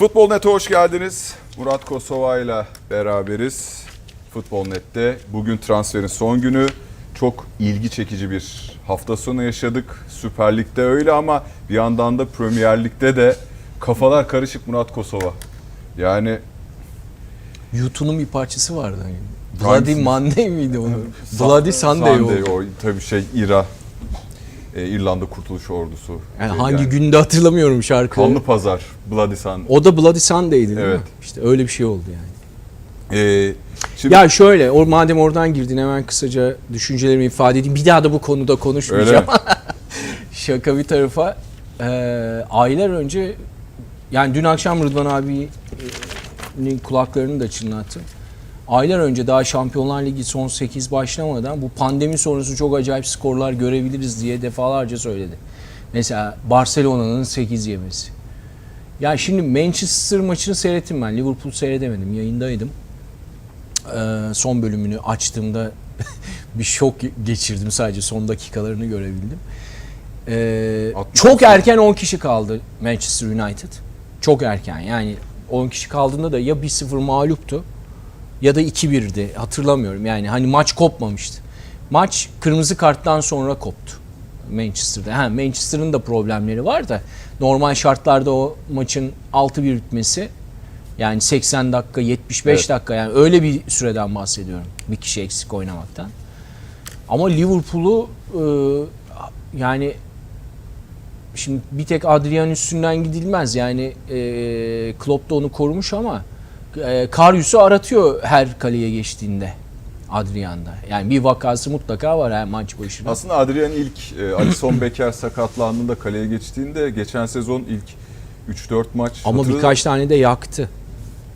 Futbol Net'e hoş geldiniz. Murat Kosova ile beraberiz. Futbol Net'te bugün transferin son günü. Çok ilgi çekici bir hafta sonu yaşadık. Süper Lig'de öyle ama bir yandan da Premier Lig'de de kafalar karışık Murat Kosova. Yani YouTube'un bir parçası vardı. Bloody Monday miydi onu? Bloody Sunday, Sunday oldu. o tabii şey İRA. E, İrlanda Kurtuluş Ordusu. Yani E, hangi günde hatırlamıyorum şarkıyı. Kanlı Pazar, Bloody Sunday. O da Bloody Sunday'di değil Evet. mi? İşte öyle bir şey oldu yani. E, şimdi Ya şöyle, o madem oradan girdin hemen kısaca düşüncelerimi ifade edeyim. Bir daha da bu konuda konuşmayacağım. Şaka bir tarafa. Ee, aylar önce yani dün akşam Rıdvan abinin kulaklarını da çınlattı. Aylar önce daha Şampiyonlar Ligi son 8 başlamadan bu pandemi sonrası çok acayip skorlar görebiliriz diye defalarca söyledi. Mesela Barcelona'nın 8 yemesi. Ya şimdi Manchester maçını seyrettim ben. Liverpool seyredemedim. Yayındaydım. Ee, son bölümünü açtığımda bir şok geçirdim sadece son dakikalarını görebildim. Ee, 60 çok erken 10 kişi kaldı Manchester United. Çok erken yani 10 kişi kaldığında da ya 1-0 mağluptu ya da 2-1'di hatırlamıyorum yani hani maç kopmamıştı. Maç kırmızı karttan sonra koptu Manchester'da. Ha, Manchester'ın da problemleri var da normal şartlarda o maçın 6-1 bitmesi yani 80 dakika 75 Evet. dakika yani öyle bir süreden bahsediyorum. Bir kişi eksik oynamaktan. Ama Liverpool'u e, yani şimdi bir tek Adrian üstünden gidilmez. Yani e, Klopp da onu korumuş ama e, Karius'u aratıyor her kaleye geçtiğinde Adrian'da. Yani bir vakası mutlaka var her maç başında. Aslında Adrian ilk e, Alisson Becker sakatlandığında kaleye geçtiğinde geçen sezon ilk 3-4 maç Ama hatırladın birkaç tane de yaktı.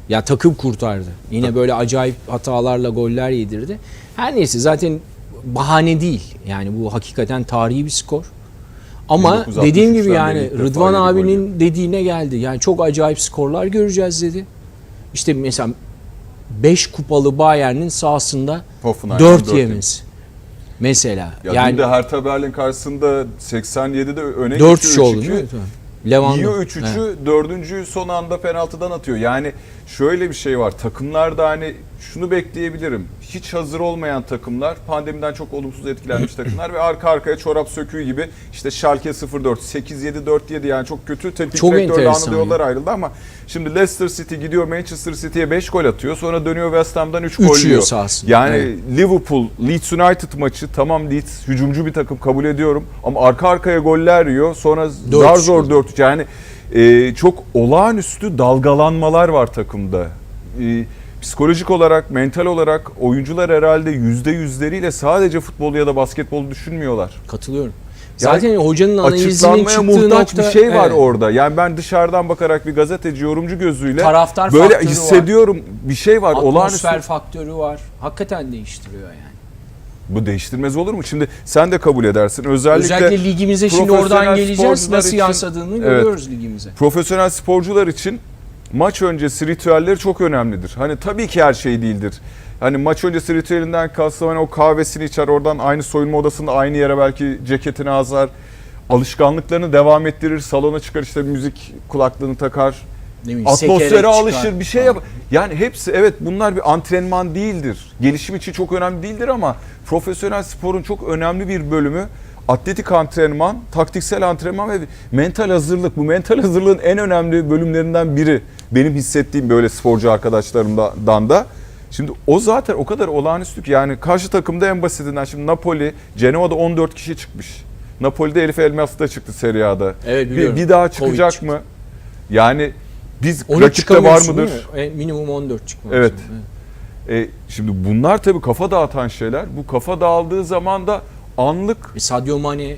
Ya takım kurtardı. Yine böyle acayip hatalarla goller yedirdi. Her neyse zaten bahane değil. Yani bu hakikaten tarihi bir skor. Ama 1963'ten dediğim gibi yani Rıdvan abinin dediğine geldi. Yani çok acayip skorlar göreceğiz dedi. İşte mesela 5 kupalı Bayern'in sahasında Hoffenheim'den 4 dört yemesi. Mesela. Ya yani de Hertha Berlin karşısında 87'de öne 4 geçiyor 3 oldu 3-2. değil mi? Lewandowski. Yiyor 3-3'ü, dördüncüyü son anda penaltıdan atıyor. Yani şöyle bir şey var. Takımlarda hani şunu bekleyebilirim. Hiç hazır olmayan takımlar, pandemiden çok olumsuz etkilenmiş takımlar ve arka arkaya çorap söküğü gibi işte Schalke 0-4, 8-7, 4-7 yani çok kötü teknik Çok enteresan yollar ayrıldı ama şimdi Leicester City gidiyor Manchester City'ye 5 gol atıyor. Sonra dönüyor West Ham'dan 3 gol yiyor. Yani Evet. Liverpool, Leeds United maçı tamam Leeds hücumcu bir takım kabul ediyorum ama arka arkaya goller yiyor. Sonra zar zor oldu. 4 yani e, çok olağanüstü dalgalanmalar var takımda. E, psikolojik olarak, mental olarak oyuncular herhalde yüzde yüzleriyle sadece futbolu ya da basketbolu düşünmüyorlar. Katılıyorum. Yani Zaten hocanın analizinin çıktığı muhtaç nokta bir şey var evet. orada. Yani ben dışarıdan bakarak bir gazeteci, yorumcu gözüyle Taraftar böyle faktörü var. hissediyorum. Bir şey var. Olağanüstü. Atmosfer faktörü var. Hakikaten değiştiriyor yani. Bu değiştirmez olur mu? Şimdi sen de kabul edersin. Özellikle, Özellikle ligimize şimdi oradan geleceğiz. Nasıl için- yansıdığını Evet. görüyoruz ligimize. profesyonel sporcular için maç öncesi ritüelleri çok önemlidir. Hani tabii ki her şey değildir. Hani maç öncesi ritüelinden kastım hani o kahvesini içer oradan aynı soyunma odasında aynı yere belki ceketini azar. Alışkanlıklarını devam ettirir. Salona çıkar işte müzik kulaklığını takar. Ne bileyim, Atmosfere çıkar. alışır bir şey yap. Yani hepsi evet bunlar bir antrenman değildir. Gelişim için çok önemli değildir ama profesyonel sporun çok önemli bir bölümü atletik antrenman, taktiksel antrenman ve mental hazırlık. Bu mental hazırlığın en önemli bölümlerinden biri. Benim hissettiğim böyle sporcu arkadaşlarımdan da. Şimdi o zaten o kadar olağanüstü ki yani karşı takımda en basitinden şimdi Napoli, Cenova'da 14 kişi çıkmış. Napoli'de Elif Elmas da çıktı Serie A'da. Evet, bir, biliyorum. bir daha Covid çıkacak çıktı. mı? Yani biz 13 rakipte var mıdır? E, minimum 14 çıkmak Evet. lazım. E, şimdi bunlar tabii kafa dağıtan şeyler. Bu kafa dağıldığı zaman da anlık E, Sadio Mane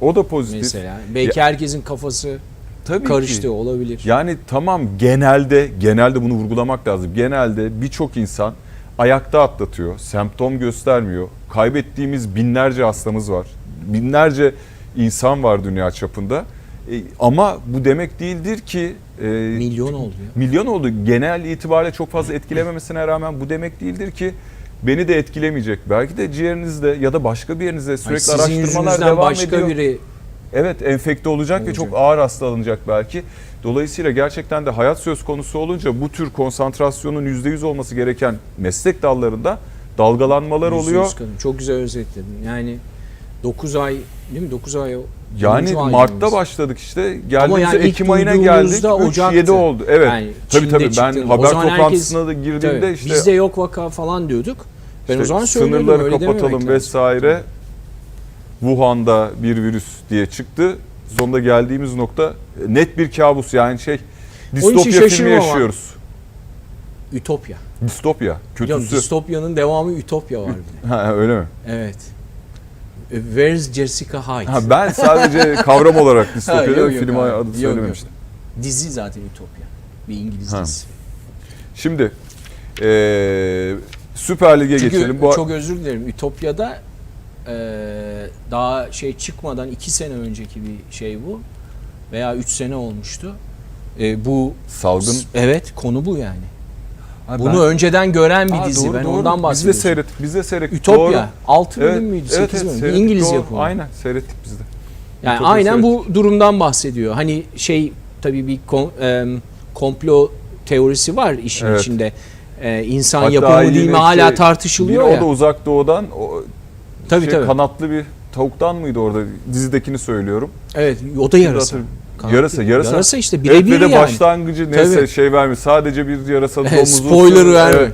o da pozitif. mesela. Belki herkesin kafası Tabii karıştı ki. olabilir. Yani tamam genelde genelde bunu vurgulamak lazım. Genelde birçok insan ayakta atlatıyor. Semptom göstermiyor. Kaybettiğimiz binlerce hastamız var. Binlerce insan var dünya çapında. E, ama bu demek değildir ki e, Milyon oldu ya. milyon oldu. Genel itibariyle çok fazla etkilememesine rağmen bu demek değildir ki beni de etkilemeyecek. Belki de ciğerinizde ya da başka bir yerinizde sürekli sizin araştırmalar devam başka ediyor. biri Evet enfekte olacak, ve Olacak. çok ağır hastalanacak belki. Dolayısıyla gerçekten de hayat söz konusu olunca bu tür konsantrasyonun %100 olması gereken meslek dallarında dalgalanmalar oluyor. kadın. Çok güzel özetledin. Yani 9 ay değil mi? 9 ay Yani 10. Mart'ta başladık işte. Geldiğimizde yani Ekim ayına geldik. duyduğumuzda 3 Ocak'tı. 7 oldu. Evet. Yani tabii tabii ben. O haber zaman herkes- toplantısına da girdiğimde Tabii, işte, Bizde yok vaka falan diyorduk. Ben o işte zaman söylüyordum sınırları kapatalım vesaire. Wuhan'da bir virüs diye çıktı. Sonunda geldiğimiz nokta e, net bir kabus yani şey distopya filmi şaşırma var. yaşıyoruz. Ütopya. Distopya. Kötüsü. distopyanın devamı Ütopya var bir de. Ha, öyle mi? Evet. E, Where's Jessica Hyde? Ha, ben sadece kavram olarak distopya Ha, yok, dedim, yok film abi. adı Yok, söylememiştim. Dizi zaten Ütopya. Bir İngiliz Ha. dizisi. Şimdi eee Süper Lig'e Çünkü geçelim. Bu çok özür dilerim. Ütopya'da e, daha şey çıkmadan iki sene önceki bir şey bu. Veya üç sene olmuştu. E, bu salgın evet konu bu yani. Ha, Bunu ben- önceden gören bir Aa, dizi. doğru, ben doğru. ondan Biz de bahsediyorum. seyrettik. Biz de seyrettik. Ütopya. Doğru. 6 bölüm Evet, müydü? 8 evet, evet, bölüm. İngiliz doğru. yapımı. Aynen seyrettik biz de. Yani Ütopya aynen seyrettik. bu durumdan bahsediyor. Hani şey tabii bir kom- komplo teorisi var işin Evet. içinde. Ee, insan Hatta yapımı değil mi hala şey, tartışılıyor ya. o da uzak doğudan o tabii şey, tabii. kanatlı bir tavuktan mıydı orada dizidekini söylüyorum. evet o da yarasa. Kanatlı. Yarasa, yarasa. Yarasa işte Evet, birebir ve de yani. başlangıcı neyse Tabii. şey vermiş. Sadece bir yarasa Evet, domuzu. spoiler verme. Evet.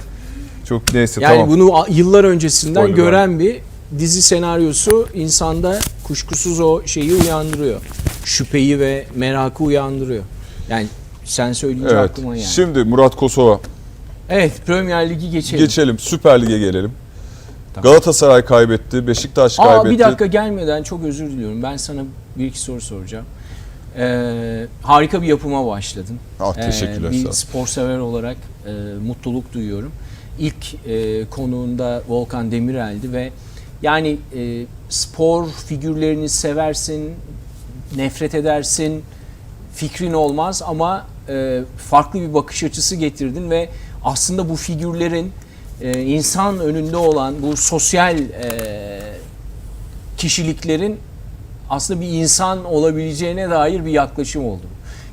Çok neyse Yani tamam. bunu a- yıllar öncesinden Spoiler gören bir dizi senaryosu insanda kuşkusuz o şeyi uyandırıyor. Şüpheyi ve merakı uyandırıyor. Yani sen söyleyince Evet. aklıma yani. Şimdi Murat Kosova Evet Premier Ligi geçelim. geçelim. Süper Lig'e gelelim. Tamam. Galatasaray kaybetti, Beşiktaş Aa kaybetti. bir dakika gelmeden çok özür diliyorum. Ben sana bir iki soru soracağım. Ee, harika bir yapıma başladın. Ah, teşekkürler, Ee, bir spor sever olarak e, mutluluk duyuyorum. İlk e, konuğunda Volkan Demirel'di ve yani e, spor figürlerini seversin, nefret edersin, fikrin olmaz ama e, farklı bir bakış açısı getirdin ve aslında bu figürlerin e, insan önünde olan bu sosyal e, kişiliklerin aslında bir insan olabileceğine dair bir yaklaşım oldu.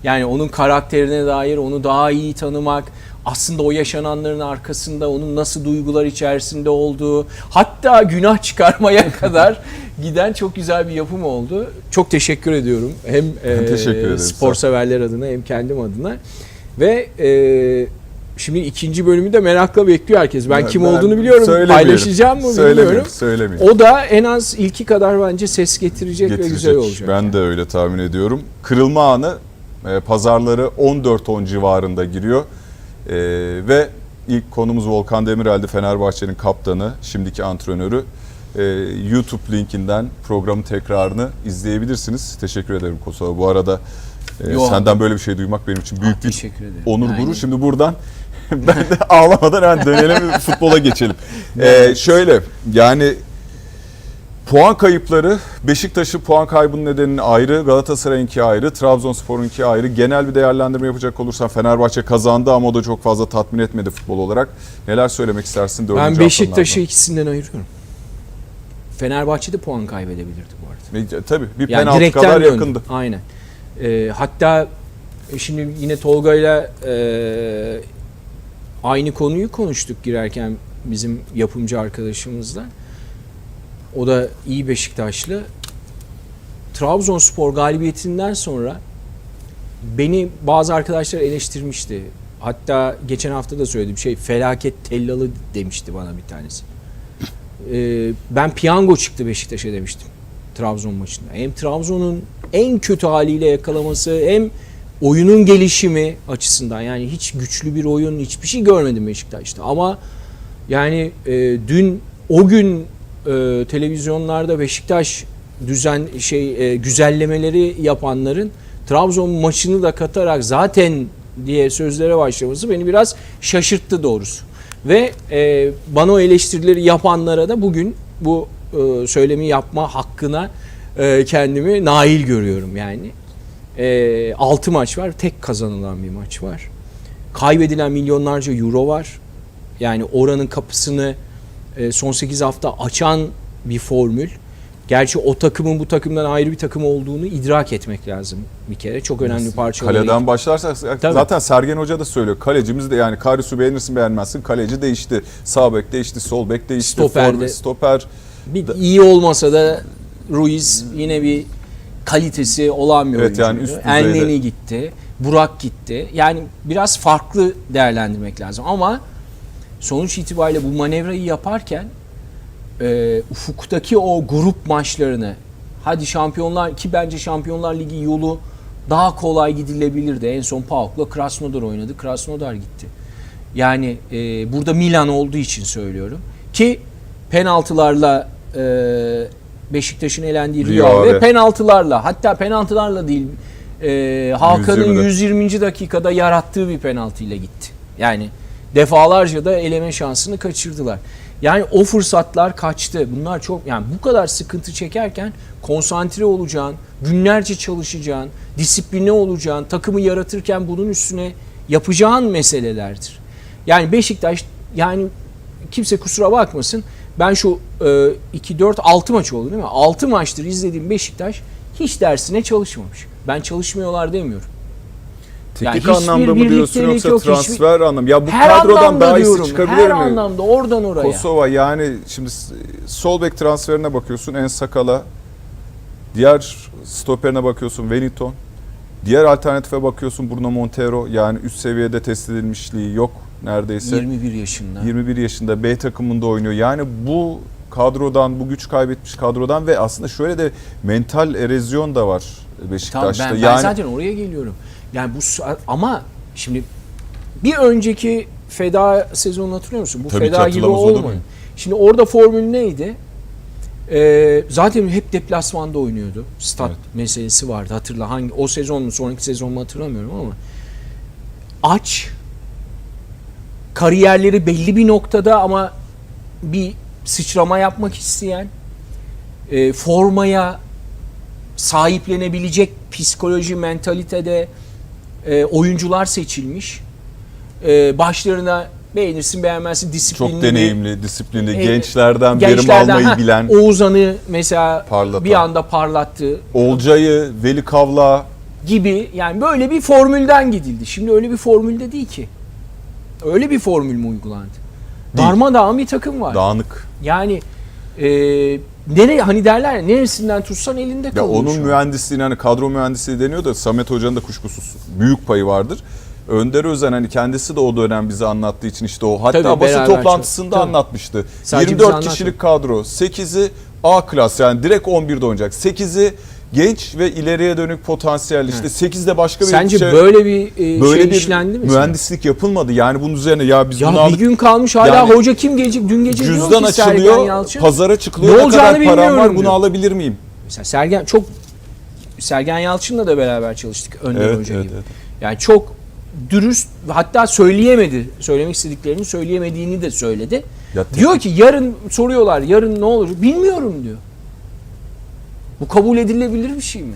Yani onun karakterine dair onu daha iyi tanımak, aslında o yaşananların arkasında onun nasıl duygular içerisinde olduğu, hatta günah çıkarmaya kadar giden çok güzel bir yapım oldu. Çok teşekkür ediyorum. Hem e, Teşekkür ederim, spor severler adına hem kendim adına. Ve e, şimdi ikinci bölümü de merakla bekliyor herkes. Ben kim olduğunu biliyorum. Paylaşacağım mı bilmiyorum. Söylemiyorum. O da en az ilki kadar bence ses getirecek, ve Getirecek. güzel olacak. Ben de öyle tahmin ediyorum. Kırılma anı e, pazarları 14-10 civarında giriyor. E, ve ilk konumuz Volkan Demirel'di. Fenerbahçe'nin kaptanı, şimdiki antrenörü. E, YouTube linkinden programın tekrarını izleyebilirsiniz. Teşekkür ederim Kosova. Bu arada e, senden böyle bir şey duymak benim için büyük bir Teşekkür ederim. onur Yani- gurur. Şimdi buradan ben de ağlamadan hemen dönelim futbola geçelim. Ee, şöyle yani puan kayıpları Beşiktaş'ın puan kaybının nedeninin ayrı, Galatasaray'ınki ayrı, Trabzonspor'unki ayrı. Genel bir değerlendirme yapacak olursan Fenerbahçe kazandı ama o da çok fazla tatmin etmedi futbol olarak. Neler söylemek istersin? dördüncü Ben Beşiktaş'ı ikisinden ayırıyorum. Fenerbahçe de puan kaybedebilirdi bu arada. E, Tabii bir Yani penaltı kadar döndü. yakındı. Aynen. Ee, hatta şimdi yine Tolga'yla e, aynı konuyu konuştuk girerken bizim yapımcı arkadaşımızla. O da iyi Beşiktaşlı. Trabzonspor galibiyetinden sonra beni bazı arkadaşlar eleştirmişti. Hatta geçen hafta da söyledim şey felaket tellalı demişti bana bir tanesi. Ee, ben piyango çıktı Beşiktaş'a demiştim. Trabzon maçında. Hem Trabzon'un en kötü haliyle yakalaması hem oyunun gelişimi açısından yani hiç güçlü bir oyun hiçbir şey görmedim Beşiktaş'ta ama yani e, dün o gün e, televizyonlarda Beşiktaş düzen şey e, güzellemeleri yapanların Trabzon maçını da katarak zaten diye sözlere başlaması beni biraz şaşırttı doğrusu. Ve e, bana o eleştirileri yapanlara da bugün bu e, söylemi yapma hakkına e, kendimi nail görüyorum yani. E, 6 maç var, tek kazanılan bir maç var. Kaybedilen milyonlarca euro var. Yani oranın kapısını e, son 8 hafta açan bir formül. Gerçi o takımın bu takımdan ayrı bir takım olduğunu idrak etmek lazım bir kere. Çok önemli parçaları. Kaleden başlarsak Tabii. zaten Sergen Hoca da söylüyor. Kalecimiz de yani Karius'u beğenirsin beğenmezsin. Kaleci değişti. Sağ bek değişti, sol bek değişti. Stoper'de. forvet, stoper. Bir iyi olmasa da Ruiz yine bir kalitesi olan bir Evet, oyuncu. yani üst. Elneni gitti. Burak gitti. Yani biraz farklı değerlendirmek lazım ama sonuç itibariyle bu manevrayı yaparken e, ufuktaki o grup maçlarını hadi şampiyonlar ki bence Şampiyonlar Ligi yolu daha kolay gidilebilirdi. En son PAOK'la Krasnodar oynadı. Krasnodar gitti. Yani e, burada Milan olduğu için söylüyorum. Ki penaltılarla e, Beşiktaş'ın elendiği Rio ve penaltılarla hatta penaltılarla değil e, Hakan'ın 120'de. 120. dakikada yarattığı bir penaltıyla gitti. Yani defalarca da eleme şansını kaçırdılar. Yani o fırsatlar kaçtı. Bunlar çok yani bu kadar sıkıntı çekerken konsantre olacağın, günlerce çalışacağın, disiplinli olacağın, takımı yaratırken bunun üstüne yapacağın meselelerdir. Yani Beşiktaş yani kimse kusura bakmasın. Ben şu e, 2 4 6 maç oldu değil mi? 6 maçtır izlediğim Beşiktaş hiç dersine çalışmamış. Ben çalışmıyorlar demiyorum. Teknik hiçbir anlamda mı diyorsun yoksa yok, hiçbir- transfer anlamda? Ya bu Her kadrodan daha iyisi çıkabilir Her mi? anlamda oradan oraya. Kosova yani şimdi sol bek transferine bakıyorsun En Sakala. Diğer stoperine bakıyorsun Wellington. Diğer alternatife bakıyorsun Bruno Montero. Yani üst seviyede test edilmişliği yok neredeyse. 21 yaşında. 21 yaşında B takımında oynuyor. Yani bu kadrodan, bu güç kaybetmiş kadrodan ve aslında şöyle de mental erozyon da var Tamam Beşiktaş'ta. ben, ben yani zaten oraya geliyorum. Yani bu ama şimdi bir önceki feda sezonunu hatırlıyor musun? Bu Tabii feda gibi olmadı. Şimdi orada formül neydi? Ee, zaten hep deplasmanda oynuyordu. Stat Evet. meselesi vardı. Hatırla hangi o sezon mu sonraki sezon mu hatırlamıyorum ama aç kariyerleri belli bir noktada ama bir sıçrama yapmak isteyen e, formaya sahiplenebilecek psikoloji, mentalitede e, oyuncular seçilmiş. E, başlarına beğenirsin beğenmezsin disiplinli çok deneyimli, disiplinli, E, gençlerden verim almayı ha, bilen, Oğuzhan'ı mesela Parlatan. bir anda parlattı Olcay'ı, Veli Kavla, gibi yani böyle bir formülden gidildi. Şimdi öyle bir formülde değil ki. Öyle bir formül mü uygulandı? Değil. Darmadağın bir takım var. dağınık. Yani e, nereye hani derler ya neresinden tutsan elinde Ya kalıyor onun mühendisliğini hani kadro mühendisliği deniyor da Samet Hoca'nın da kuşkusuz büyük payı vardır. Önder Özen hani kendisi de o dönem bize anlattığı için işte o hatta Tabii, basın toplantısında çok- anlatmıştı. Sadece 24 bize kişilik kadro, 8'i A klas yani direkt 11'de oynayacak. 8'i genç ve ileriye dönük potansiyel işte 8 de başka bir Sence şey böyle bir e, böyle şey bir işlendi mi? mühendislik yapılmadı. Yani bunun üzerine ya biz Ya bunu bir aldık gün kalmış hala Yani hoca kim gelecek? Dün gece cüzdan ki açılıyor, pazara çıkılıyor. Ne Ne, olacağını kadar param var bunu diyor. alabilir miyim? Mesela Sergen çok Sergen Yalçın'la da beraber çalıştık Önder Evet, Hoca evet, gibi. evet. Yani çok dürüst hatta söyleyemedi. Söylemek istediklerini söyleyemediğini de söyledi. Ya Diyor ki yarın soruyorlar yarın ne olur? Bilmiyorum diyor. Bu kabul edilebilir bir şey mi?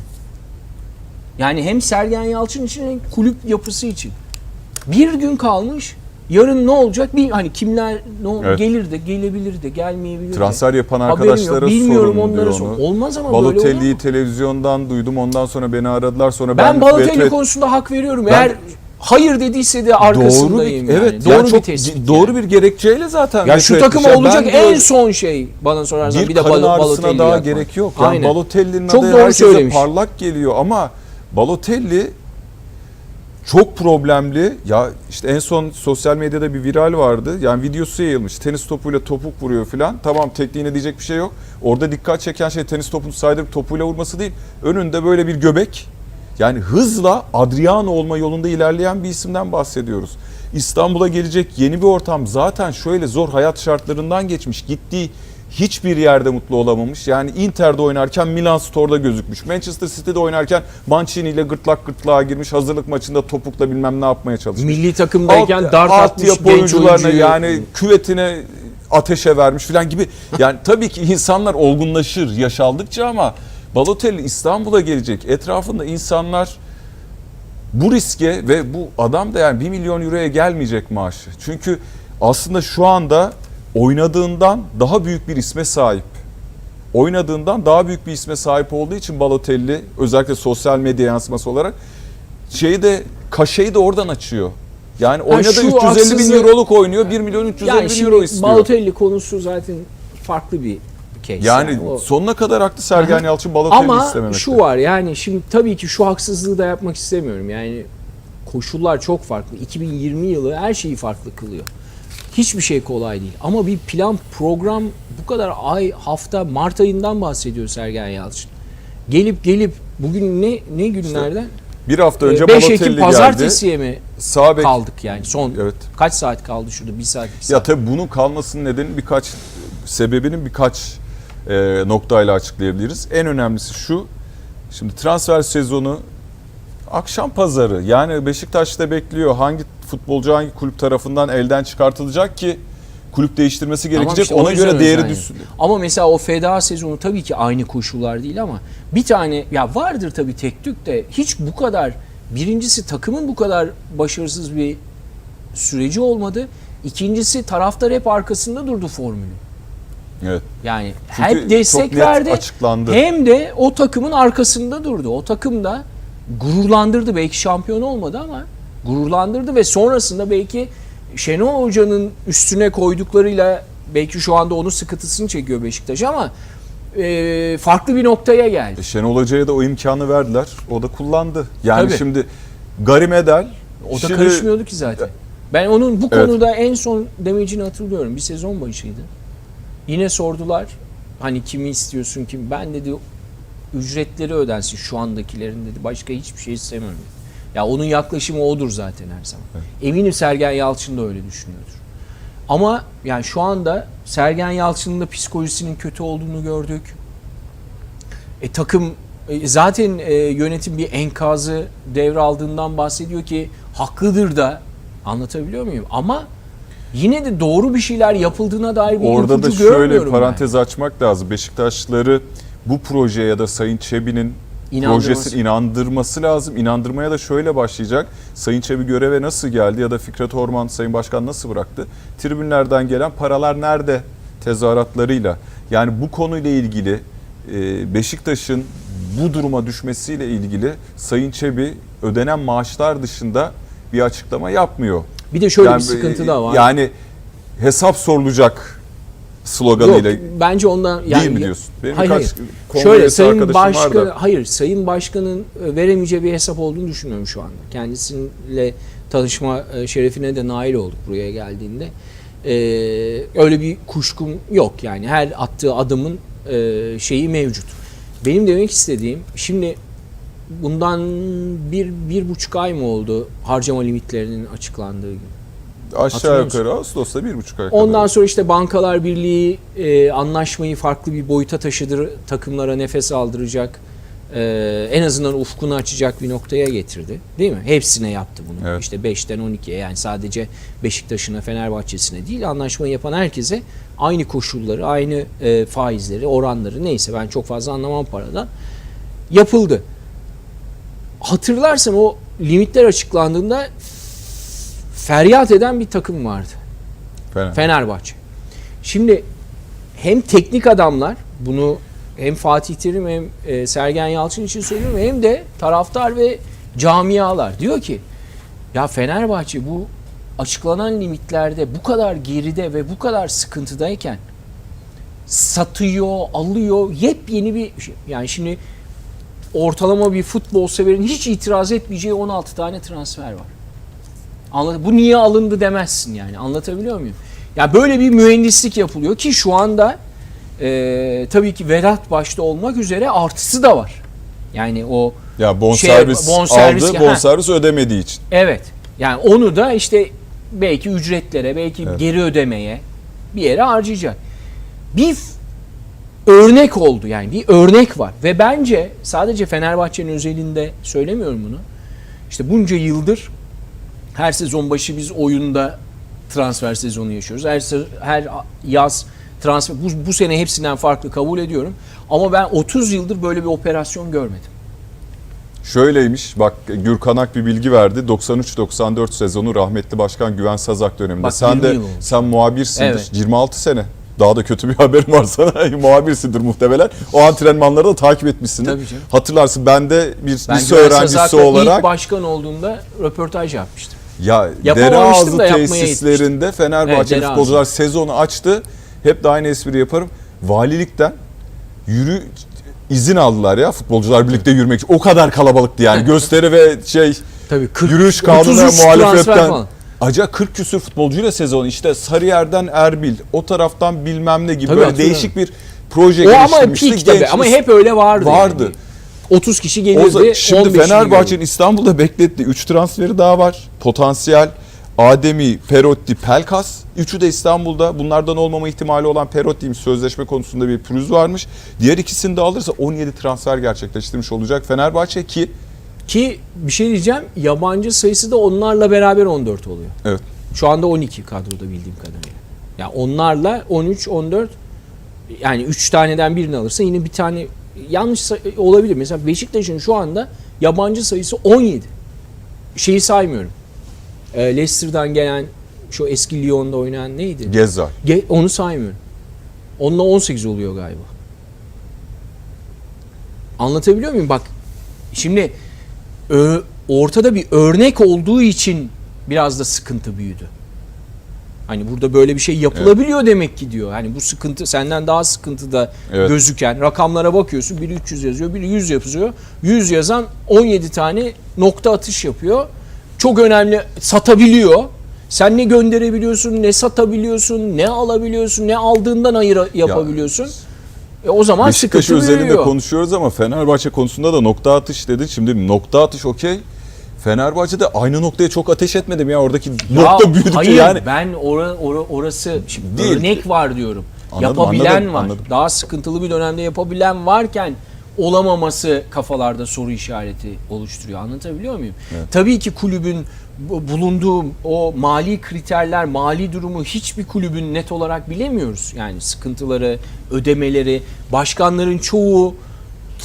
Yani hem Sergen Yalçın için hem kulüp yapısı için. Bir gün kalmış. Yarın ne olacak? Bir hani kimler ne ol- Evet. gelir de gelebilir de gelmeyebilir de. Transfer yapan Haberim yok. arkadaşlara Bilmiyorum sorun onlara diyor sor. onu. Olmaz ama böyle olur Balotelli'yi mu? televizyondan duydum. Ondan sonra beni aradılar. Sonra Ben, ben, Balotelli vet- konusunda hak veriyorum. Ben- Eğer hayır dediyse de doğru arkasındayım bir, yani. evet Doğru yani bir çok tespit. c- doğru bir gerekçeyle zaten. Ya şu vet takım etmiş. olacak Ben en son şey bana sorarsan bir, bir de Bal- Balotelli daha yapmak. gerek yok. Yani Aynen. Balotelli'nin Çok adı doğru söylemiş. parlak geliyor ama Balotelli çok problemli. Ya işte en son sosyal medyada bir viral vardı. Yani videosu yayılmış. Tenis topuyla topuk vuruyor filan. Tamam tekniğine diyecek bir şey yok. Orada dikkat çeken şey tenis topunu saydırıp topuyla vurması değil. Önünde böyle bir göbek. Yani hızla Adriano olma yolunda ilerleyen bir isimden bahsediyoruz. İstanbul'a gelecek yeni bir ortam zaten şöyle zor hayat şartlarından geçmiş. Gittiği hiçbir yerde mutlu olamamış. Yani Inter'de oynarken Milan Store'da gözükmüş. Manchester City'de oynarken Mancini ile gırtlak gırtlağa girmiş. Hazırlık maçında topukla bilmem ne yapmaya çalışmış. Milli takımdayken Alt- dart alt atmış yapı oyuncularına oyuncuyu. yani küvetine ateşe vermiş falan gibi. Yani tabii ki insanlar olgunlaşır yaş aldıkça ama Balotelli İstanbul'a gelecek. Etrafında insanlar bu riske ve bu adam da yani 1 milyon euroya gelmeyecek maaşı. Çünkü aslında şu anda oynadığından daha büyük bir isme sahip. oynadığından daha büyük bir isme sahip olduğu için Balotelli özellikle sosyal medya yansıması olarak şeyi de kaşeyi de oradan açıyor. Yani oynadı şu 350 bin haksızlığı- euroluk oynuyor 1 milyon 350 Yani bin euro istiyor. Balotelli konusu zaten farklı bir case. yani o- sonuna kadar haklı Sergen Aha. Yalçın Balotelli Ama istememekte. şu var yani şimdi tabii ki şu haksızlığı da yapmak istemiyorum. Yani koşullar çok farklı. 2020 yılı her şeyi farklı kılıyor. Hiçbir şey kolay değil. Ama bir plan, program bu kadar ay, hafta, Mart ayından bahsediyor Sergen Yalçın. Gelip gelip bugün ne ne günlerden? Bir hafta önce 5 Balotelli Ekim geldi. pazartesiye mi Sağ bek kaldık yani? Son Evet. kaç saat kaldı şurada? Bir saat, iki Ya saat. tabii bunun kalmasının nedeni birkaç sebebinin birkaç e, noktayla açıklayabiliriz. En önemlisi şu. Şimdi transfer sezonu akşam pazarı. Yani Beşiktaş'ta bekliyor hangi futbolcu hangi kulüp tarafından elden çıkartılacak ki kulüp değiştirmesi Tamam gerekecek. işte Ona göre değeri özel düşsün. yani. Ama mesela o feda sezonu tabii ki aynı koşullar değil ama bir tane ya vardır tabii tek tük de hiç bu kadar birincisi takımın bu kadar başarısız bir süreci olmadı. İkincisi taraftar hep arkasında durdu formülün. Evet. Yani Çünkü hep destek verdi. açıklandı. Hem de o takımın arkasında durdu. O takım da gururlandırdı. Belki şampiyon olmadı ama gururlandırdı ve sonrasında belki Şenol Hoca'nın üstüne koyduklarıyla belki şu anda onun sıkıntısını çekiyor Beşiktaş ama e, farklı bir noktaya geldi. E, Şenol Hoca'ya da o imkanı verdiler. O da kullandı. Yani Tabii. şimdi Garimedel O da şimdi- karışmıyordu ki zaten. Ben onun bu Evet. konuda en son demecini hatırlıyorum. Bir sezon başıydı. Yine sordular. Hani kimi istiyorsun kim? Ben dedi ücretleri ödensin şu andakilerin dedi. Başka hiçbir şey istemiyorum. dedi. Ya onun yaklaşımı odur zaten her zaman. Eminim Sergen Yalçın da öyle düşünüyordur. Ama yani şu anda Sergen Yalçın'ın da psikolojisinin kötü olduğunu gördük. E, takım e, zaten e, yönetim bir enkazı devraldığından bahsediyor ki haklıdır da anlatabiliyor muyum? Ama yine de doğru bir şeyler yapıldığına dair bir Orada da şöyle bir ben. parantez açmak lazım. Beşiktaşlıları bu projeye ya da Sayın Çebi'nin projesini inandırması lazım. İnandırmaya da şöyle başlayacak. Sayın Çebi göreve nasıl geldi ya da Fikret Orman Sayın Başkan nasıl bıraktı? Tribünlerden gelen paralar nerede tezahüratlarıyla. Yani bu konuyla ilgili e, Beşiktaş'ın bu duruma düşmesiyle ilgili Sayın Çebi ödenen maaşlar dışında bir açıklama yapmıyor. Bir de şöyle Yani, bir sıkıntı da var. Yani hesap sorulacak sloganıyla Yok, bence ondan yani değil mi diyorsun? Benim hayır, hayır. Şöyle Sayın Başkan hayır Sayın Başkan'ın e, veremeyeceği bir hesap olduğunu düşünüyorum şu anda. Kendisiyle tanışma e, şerefine de nail olduk buraya geldiğinde. Ee, öyle bir kuşkum yok yani her attığı adımın e, şeyi mevcut. Benim demek istediğim şimdi bundan bir, bir buçuk ay mı oldu harcama limitlerinin açıklandığı gün? Aşağı yukarı Ağustos'ta bir buçuk ay kadar. Ondan sonra işte Bankalar Birliği e, anlaşmayı farklı bir boyuta taşıdır, takımlara nefes aldıracak, e, en azından ufkunu açacak bir noktaya getirdi. Değil mi? Hepsine yaptı bunu. Evet. İşte 5'ten 12'ye yani sadece Beşiktaş'ına, Fenerbahçe'sine değil anlaşmayı yapan herkese aynı koşulları, aynı e, faizleri, oranları neyse ben çok fazla anlamam paradan yapıldı. Hatırlarsan o limitler açıklandığında feryat eden bir takım vardı. Fena. Fenerbahçe. Şimdi hem teknik adamlar bunu hem Fatih Terim hem e, Sergen Yalçın için söylüyorum hem de taraftar ve camialar diyor ki ya Fenerbahçe bu açıklanan limitlerde bu kadar geride ve bu kadar sıkıntıdayken satıyor, alıyor yepyeni bir şey. Yani şimdi ortalama bir futbol severin hiç itiraz etmeyeceği 16 tane transfer var. Anlat bu niye alındı demezsin yani. Anlatabiliyor muyum? Ya böyle bir mühendislik yapılıyor ki şu anda e, tabii ki Vedat başta olmak üzere artısı da var. Yani o Ya bonservis, Şey, bonservis- aldı, ha. bonservis ödemediği için. evet. Yani onu da işte belki ücretlere, belki Evet. geri ödemeye bir yere harcayacak. Bir örnek oldu yani bir örnek var ve bence sadece Fenerbahçe'nin özelinde söylemiyorum bunu. İşte bunca yıldır her sezon başı biz oyunda transfer sezonu yaşıyoruz. Her her yaz transfer bu, bu sene hepsinden farklı kabul ediyorum. Ama ben 30 yıldır böyle bir operasyon görmedim. Şöyleymiş bak Gürkan Ak bir bilgi verdi. 93-94 sezonu rahmetli başkan Güven Sazak döneminde. Bak, sen 20 de sen muhabirsindir. Evet. 26 sene. Daha da kötü bir haberim var sana. Muhabirsindir muhtemelen. O antrenmanları da takip etmişsindir. Tabii canım. Hatırlarsın ben de bir Ben lise öğrencisi olarak ilk başkan olduğumda röportaj yapmıştım. ya yapmaya tesislerinde Evet, Fenerbahçe Dereazı. futbolcular sezonu açtı. Hep de aynı espri yaparım. Valilikten yürü izin aldılar ya futbolcular birlikte yürümek için. O kadar kalabalıktı yani. Gösteri ve şey Tabii 40, yürüyüş kanununa 33 transfer muhalefetten. falan. Acaba 40 küsür futbolcuyla sezon işte Sarıyer'den Erbil o taraftan bilmem ne gibi Tabii böyle değişik bir proje O ama geliştirmişti. pik tabii Genç ama hep öyle vardı. vardı. yani. 30 kişi O gelirdi. zaman- şimdi 15'ini Fenerbahçe'nin. İstanbul'da beklettiği 3 transferi daha var. Potansiyel Ademi, Perotti, Pelkas. Üçü de İstanbul'da. Bunlardan olmama ihtimali olan Perotti'ymiş sözleşme konusunda bir pürüz varmış. Diğer ikisini de alırsa 17 transfer gerçekleştirmiş olacak Fenerbahçe ki Ki bir şey diyeceğim yabancı sayısı da onlarla beraber 14 oluyor. evet Şu anda 12 kadroda bildiğim kadarıyla. Yani onlarla 13, 14 yani 3 taneden birini alırsa yine bir tane yanlış olabilir. Mesela Beşiktaş'ın şu anda yabancı sayısı 17. Şeyi saymıyorum. Ee, Leicester'dan gelen şu eski Lyon'da oynayan neydi? Gezzal. Ge- onu saymıyorum. Onunla 18 oluyor galiba. Anlatabiliyor muyum? Bak şimdi ortada bir örnek olduğu için biraz da sıkıntı büyüdü. Hani burada böyle bir şey yapılabiliyor demek ki diyor. Hani bu sıkıntı senden daha sıkıntıda Evet. gözüken rakamlara bakıyorsun. Biri 300 yazıyor, biri 100 yapıyor. 100 yazan 17 tane nokta atış yapıyor. Çok önemli satabiliyor. Sen ne gönderebiliyorsun, ne satabiliyorsun, ne alabiliyorsun, ne aldığından hayır yapabiliyorsun. E o zaman Beşiktaş sıkıntı üzerinde büyüyor. konuşuyoruz ama Fenerbahçe konusunda da nokta atış dedi. Şimdi nokta atış okey. Fenerbahçe de aynı noktaya çok ateş etmedim ya oradaki Ya nokta büyüdükçe hayır, yani. ben ora, ora- orası şimdi Değil. örnek var diyorum. Anladım, yapabilen anladım, var. anladım. Daha sıkıntılı bir dönemde yapabilen varken olamaması kafalarda soru işareti oluşturuyor. Anlatabiliyor muyum? Tabii ki kulübün bu- bulunduğu o mali kriterler, mali durumu hiçbir kulübün net olarak bilemiyoruz. Yani sıkıntıları, ödemeleri, başkanların çoğu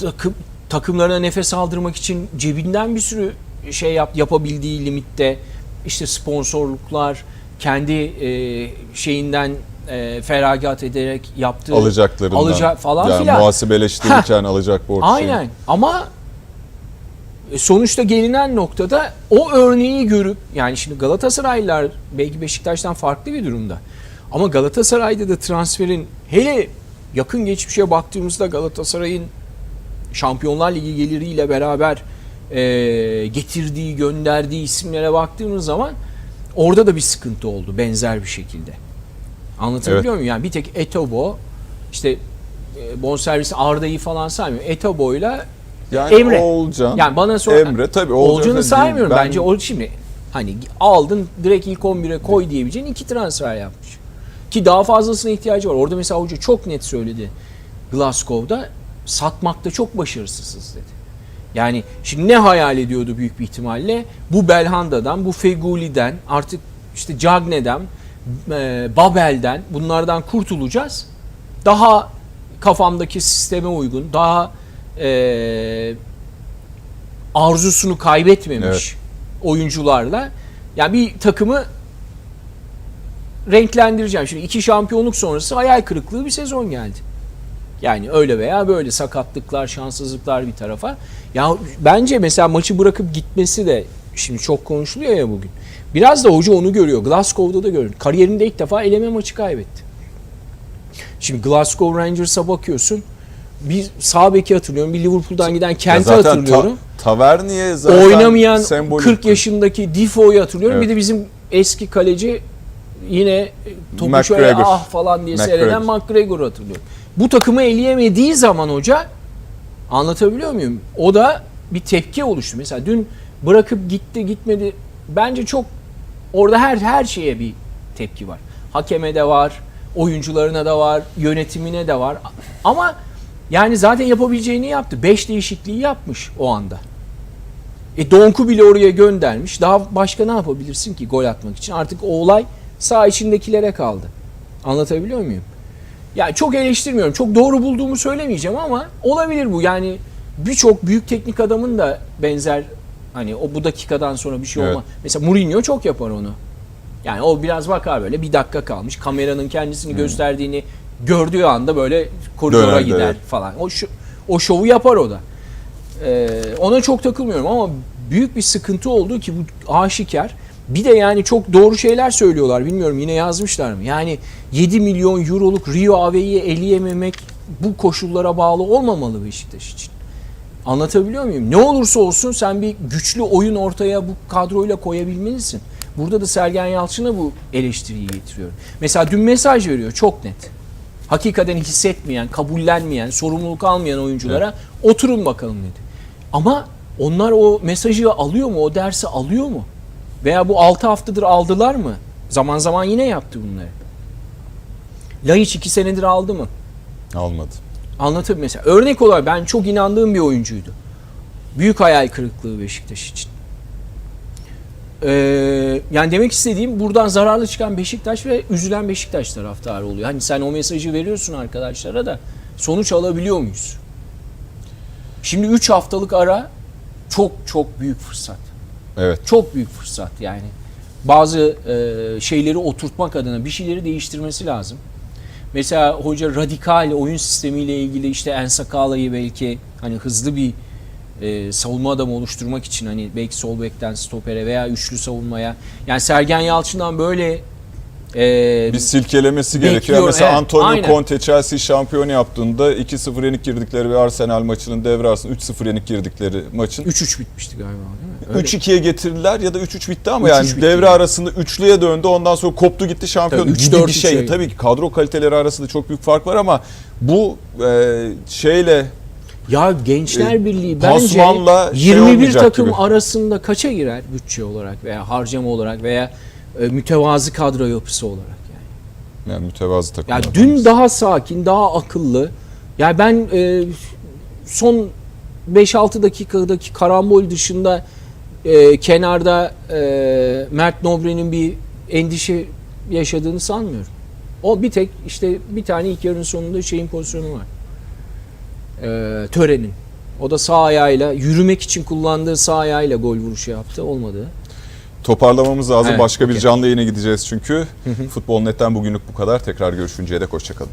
takım takımlarına nefes aldırmak için cebinden bir sürü şey yap, yapabildiği limitte işte sponsorluklar kendi e, şeyinden e, feragat ederek yaptığı alacaklarından. alacak falan yani filan. muhasebeleştirirken alacak borç. Aynen ama e, sonuçta gelinen noktada o örneği görüp yani şimdi Galatasaraylılar belki Beşiktaş'tan farklı bir durumda. Ama Galatasaray'da da transferin hele yakın geçmişe baktığımızda Galatasaray'ın Şampiyonlar Ligi geliriyle beraber e, getirdiği, gönderdiği isimlere baktığımız zaman orada da bir sıkıntı oldu benzer bir şekilde. Anlatabiliyor muyum? Yani bir tek Etobo işte e, bonservis Arda'yı falan saymıyorum. Etobo'yla Yani Emre. Oğulcan, yani bana sor Emre tabii Olcan'ı saymıyorum. ben- Bence o şimdi hani aldın direkt ilk 11'e koy diyebileceğin iki transfer yapmış. Ki daha fazlasına ihtiyacı var. Orada mesela hoca çok net söyledi. Glasgow'da satmakta çok başarısızız dedi. Yani şimdi ne hayal ediyordu büyük bir ihtimalle? Bu Belhanda'dan, bu Feguli'den, artık işte Cagne'den, e, Babel'den bunlardan kurtulacağız. Daha kafamdaki sisteme uygun, daha e, arzusunu kaybetmemiş Evet. oyuncularla yani bir takımı renklendireceğim. Şimdi iki şampiyonluk sonrası hayal kırıklığı bir sezon geldi. Yani öyle veya böyle sakatlıklar, şanssızlıklar bir tarafa. Ya bence mesela maçı bırakıp gitmesi de şimdi çok konuşuluyor ya bugün. Biraz da hoca onu görüyor. Glasgow'da da görüyor. Kariyerinde ilk defa eleme maçı kaybetti. Şimdi Glasgow Rangers'a bakıyorsun. Bir sağ beki hatırlıyorum. Bir Liverpool'dan giden Ya Kent'i zaten hatırlıyorum. Ta, Taverniye zaten Oynamayan sembolik. 40 yaşındaki Defoe'yu hatırlıyorum. Evet. Bir de bizim eski kaleci yine topu McGregor. şöyle ah falan diye McGregor. seyreden McGregor'u hatırlıyorum. Bu takımı eleyemediği zaman hoca anlatabiliyor muyum? O da bir tepki oluştu. Mesela dün bırakıp gitti gitmedi. Bence çok orada her her şeye bir tepki var. Hakeme de var, oyuncularına da var, yönetimine de var. Ama yani zaten yapabileceğini yaptı. 5 değişikliği yapmış o anda. E Donk'u bile oraya göndermiş. Daha başka ne yapabilirsin ki gol atmak için? Artık o olay sağ içindekilere kaldı. Anlatabiliyor muyum? Ya çok eleştirmiyorum. Çok doğru bulduğumu söylemeyeceğim ama olabilir bu. Yani birçok büyük teknik adamın da benzer hani o bu dakikadan sonra bir şey Evet. olma. Mesela Mourinho çok yapar onu. Yani o biraz bakar böyle bir dakika kalmış. Kameranın kendisini gösterdiğini gördüğü anda böyle koridora Döner, gider evet. falan. O şu, o şovu yapar o da. Ee, ona çok takılmıyorum ama büyük bir sıkıntı olduğu ki bu aşikar. Bir de yani çok doğru şeyler söylüyorlar. Bilmiyorum yine yazmışlar mı? Yani 7 milyon euroluk Rio Ave'yi eleyememek bu koşullara bağlı olmamalı Beşiktaş için. Anlatabiliyor muyum? Ne olursa olsun sen bir güçlü oyun ortaya bu kadroyla koyabilmelisin. Burada da Sergen Yalçın'a bu eleştiriyi getiriyorum. Mesela dün mesaj veriyor çok net. Hakikaten hissetmeyen, kabullenmeyen, sorumluluk almayan oyunculara oturun bakalım dedi. Ama onlar o mesajı alıyor mu? O dersi alıyor mu? Veya bu 6 haftadır aldılar mı? Zaman zaman yine yaptı bunları. Laiç 2 senedir aldı mı? Almadı. Anlatabiliyor mesela. Örnek olarak ben çok inandığım bir oyuncuydu. Büyük hayal kırıklığı Beşiktaş için. Ee, yani demek istediğim buradan zararlı çıkan Beşiktaş ve üzülen Beşiktaş taraftarı oluyor. Hani sen o mesajı veriyorsun arkadaşlara da sonuç alabiliyor muyuz? Şimdi 3 haftalık ara çok çok büyük fırsat. Evet. Çok büyük fırsat yani. Bazı e, şeyleri oturtmak adına bir şeyleri değiştirmesi lazım. Mesela hoca radikal oyun sistemiyle ilgili işte Ensakala'yı belki hani hızlı bir e, savunma adamı oluşturmak için hani belki sol bekten stopere veya üçlü savunmaya. Yani Sergen Yalçın'dan böyle e, Bir silkelemesi Bekliyor, gerekiyor. Mesela evet, Antonio aynen. Conte Chelsea şampiyon yaptığında 2-0 yenik girdikleri bir Arsenal maçının devre arasında 3-0 yenik girdikleri maçın 3-3 bitmişti galiba değil mi? Öyle. 3-2'ye getirdiler ya da 3-3 bitti ama 3-3 yani bitti devre yani. arasında üçlüye döndü ondan sonra koptu gitti şampiyon Tabii, gibi 3-4 bir şey. şey. Tabii ki kadro kaliteleri arasında çok büyük fark var ama bu e, şeyle Ya Gençler E, Birliği bence Pasmanla şey 21 olmayacak takım gibi. arasında kaça girer bütçe olarak veya harcama olarak veya e, mütevazı kadro yapısı olarak yani. yani mütevazı takım. Ya dün daha sakin, daha akıllı. Ya ben e, son 5-6 dakikadaki karambol dışında e, kenarda e, Mert Nobre'nin bir endişe yaşadığını sanmıyorum. O bir tek işte bir tane ilk yarının sonunda şeyin pozisyonu var. E, törenin. O da sağ ayağıyla yürümek için kullandığı sağ ayağıyla gol vuruşu yaptı. Olmadı. Toparlamamız lazım. Evet, Başka bir okey. canlı yayına gideceğiz çünkü. Futbol Net'ten bugünlük bu kadar. Tekrar görüşünceye dek hoşçakalın.